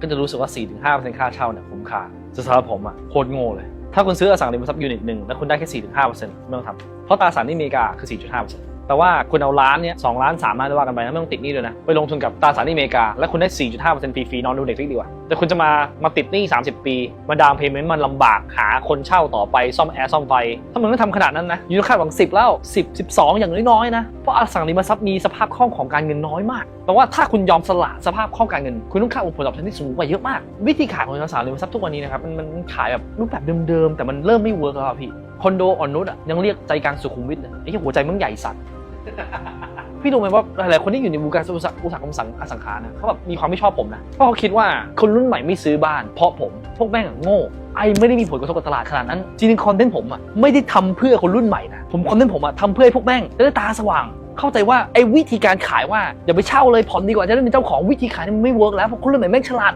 ก็จะรู้สึกว่า 4-5%ค่าเช่าเนี่ยคุ้มค่าสำหรับผมอะโคตรโง่เลย ถ้าคุณซื้ออสังหาริมทรัพย์ยูนิตหนึ่งแล้วคุณได้แค่ 4-5%ไม่ต้องทำเพราะตราสารหนี้อเมริกาคือ 4.5% แปลว่าคุณเอาล้านเนี่ยสองล้านสามล้านได้ว่ากันไปนะไม่ต้องติดหนี้ด้วยนะ ไปลงทุนกับตราสารหนี้อเมริกา แล้วคุณได้ 4.5%ฟรีๆนอนดูเด็กฟิกดีกว่า แต่คุณจะมามาติดหนี้ 30 ปี มาดาวน์เพย์เมนต์มันลำบากหาคนเช่าต่อไปซ่อมแอร์ซ่อมไฟ ถ้ามึงไม่ทำขนาดนั้นนะยูต้องคาดหวัง 10 แล้ว 10 12 อย่างน้อยๆนะ เพราะอสังหาริมทรัพย์มีสภาพคล่องของการเงินน้อยมากแปลว่าถ้าคุณยอมสละสภาพคล่องการเงิน คุณต้องคาดผลตอบแทนที่สูงกว่าเยอะมาก วิธีขายของอสังหาริมทรัพย์ทุกวันนี้นะครับมันขายแบบรูปแบบเดิมๆแต่มันเริ่มไม่เวิร์กแล้วพี่คอนโดอ่อนนุชยังเรียกใจกลางสุขุมวิทเลยไอ้หัวใจมึงใหญ่สัตว์ พี่รู้ไหมว่าหลายๆคนที่อยู่ในวงการอุตสาหกรรมสังอสังหานะเขาแบบมีความไม่ชอบผมนะ เพราะเขาคิดว่าคนรุ่นใหม่ไม่ซื้อบ้าน เพราะผมพวกแม่งอะโง่ไอไม่ได้มีผลกระทบกับตลาดขนาดนั้นจริงๆคอนเทนต์ผมอะไม่ได้ทำเพื่อคนรุ่นใหม่นะผมคอนเทนต์ผมอะทำเพื่อให้พวกแม่งได้ตาสว่างเข้าใจว่าไอ้วิธีการขายว่าอย่าไปเช่าเลยผ่อนดีกว่าจะได้เป็นเจ้าของวิธีขายนี่มันไม่เวิร์กแล้วเพราะคนรุ่นใหม่แม่งฉลาด